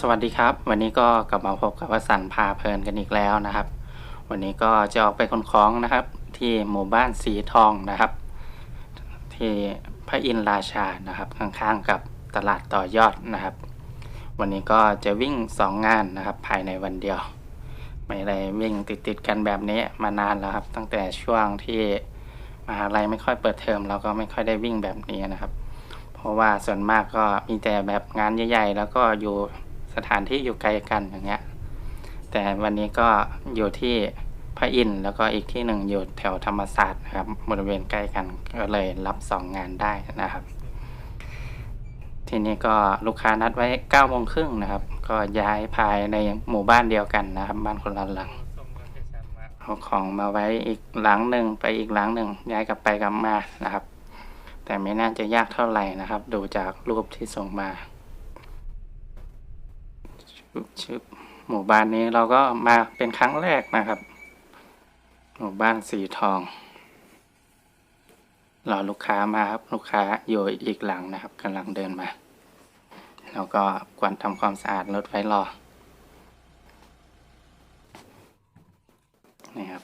สวัสดีครับ วันนี้ก็กลับมาพบกับวสันต์พาเพลินกันอีกแล้วนะครับ วันนี้ก็จะออกไปคนคล้องนะครับ ที่หมู่บ้านสีทองนะครับ ที่พระอินราชานะครับข้างๆกับตลาดต่อยอดนะครับ วันนี้ก็จะวิ่งสองงานนะครับ ภายในวันเดียว ไม่ได้วิ่งติดๆกันแบบนี้มานานแล้วครับ ตั้งแต่ช่วงที่มหาลัยไม่ค่อยเปิดเทอมเราก็ไม่ค่อยได้วิ่งแบบนี้นะครับ เพราะว่าส่วนมากก็มีแต่แบบงานใหญ่ ๆ แล้วก็อยู่ สถานที่อยู่ไกลกันอย่างเงี้ย แต่วันนี้ก็อยู่ที่พระอินทร์แล้วก็อีกที่หนึ่งอยู่แถวธรรมศาสตร์นะครับบริเวณใกล้กันก็เลยรับสองงานได้นะครับ ทีนี้ก็ลูกค้านัดไว้เก้าโมงครึ่งนะครับ ก็ย้ายภายในหมู่บ้านเดียวกันนะครับ บ้านคนละหลังเอาของมาไว้อีกหลังหนึ่งไปอีกหลังหนึ่งย้ายกลับไปกลับมานะครับ แต่ไม่น่าจะยากเท่าไหร่นะครับ ดูจากรูปที่ส่งมา ชึบหมู่บ้านนี้เราก็มาเป็นครั้งแรกนะครับ หมู่บ้านสีทองรอลูกค้ามาครับลูกค้าอยู่อีกหลังนะครับกำลังเดินมา แล้วก็กวนทำความสะอาดรถไว้รอนี่ครับ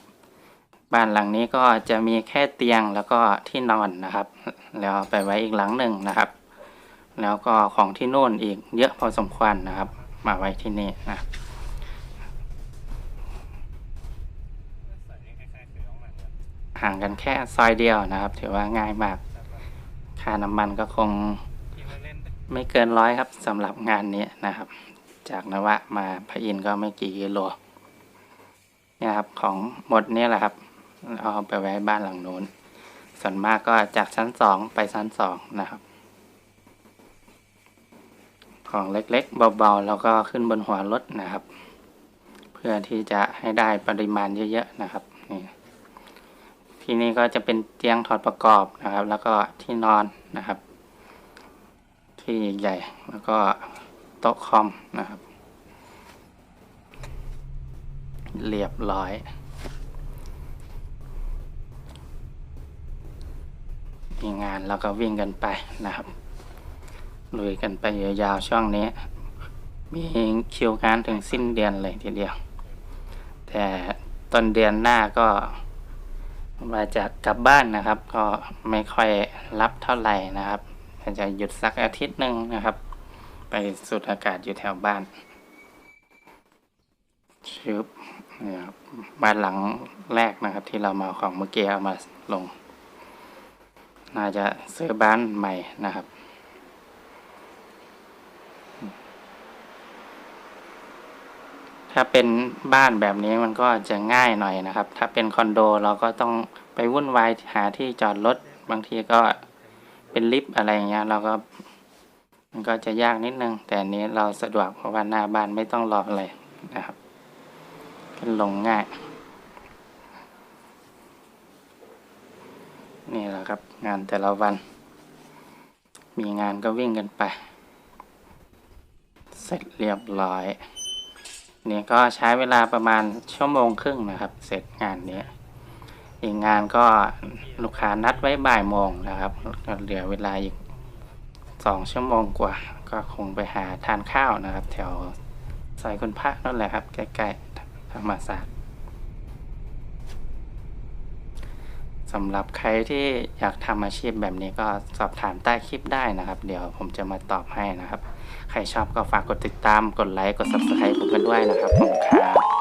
บ้านหลังนี้ก็จะมีแค่เตียงแล้วก็ที่นอนนะครับ แล้วไปไว้อีกหลังหนึ่งนะครับ แล้วก็ของที่นู่นอีกเยอะพอสมควรนะครับ มาไว้ที่นี่นะห่างกันแค่ซอยเดียวนะครับ ถือว่าง่ายมาก ค่าน้ำมันก็คงไม่เกินร้อยครับสำหรับงานนี้นะครับ จากนวะมาพระอินก็ไม่กี่กิโลเนี่ยครับของหมดนี่แหละครับเอาไปไว้บ้านหลังนู้นส่วนมากก็จากชั้นสองไปชั้นสองนะครับ ของเล็กๆ เบาๆ แล้วก็ขึ้นบนหัวรถนะครับ เพื่อที่จะให้ได้ปริมาณเยอะๆนะครับนี่ที่นี่ก็จะเป็นเตียงถอดประกอบนะครับ แล้วก็ที่นอนนะครับ ที่ใหญ่แล้วก็โต๊ะคอมนะครับ เรียบร้อยมีงานแล้วก็วิ่งกันไปนะครับ ลุยกันไปยาวๆช่วงนี้ มีคิวงานถึงสิ้นเดือนเลยทีเดียว แต่ต้นเดือนหน้าก็มาจะกลับบ้านนะครับ ก็ไม่ค่อยรับเท่าไหร่นะครับอาจจะหยุดสักอาทิตย์หนึ่งนะครับ ไปสูดอากาศอยู่แถวบ้านชึบนี่ครับบ้านหลังแรกนะครับ ที่เรามาเอาของเมื่อกี้เอามาลง น่าจะซื้อบ้านใหม่นะครับ ถ้าเป็นบ้านแบบนี้มันก็จะง่ายหน่อยนะครับ ถ้าเป็นคอนโดเราก็ต้องไปวุ่นวายหาที่จอดรถบางทีก็เป็นลิฟต์อะไรอย่างเงี้ยเราก็มันก็จะยากนิดนึง แต่อันนี้เราสะดวกเพราะว่าหน้าบ้านไม่ต้องรออะไรนะครับขึ้นลงง่าย นี่แหละครับงานแต่ละวัน มีงานก็วิ่งกันไป เสร็จเรียบร้อย เนี่ยก็ใช้เวลาประมาณชั่วโมงครึ่งนะครับ เสร็จงานนี้อีกงานก็ลูกค้านัดไว้บ่ายโมงนะครับก็เหลือเวลาอีกสองชั่วโมงกว่า ก็คงไปหาทานข้าวนะครับ แถวซอยคุณพระนั่นแหละครับใกล้ๆธรรมศาสตร์ สำหรับใครที่อยากทำอาชีพแบบนี้ก็สอบถามใต้คลิปได้นะครับ เดี๋ยวผมจะมาตอบให้นะครับ ใครชอบก็ฝากกดติดตาม กดไลค์ กด subscribe ผมกันด้วยนะครับผมครับ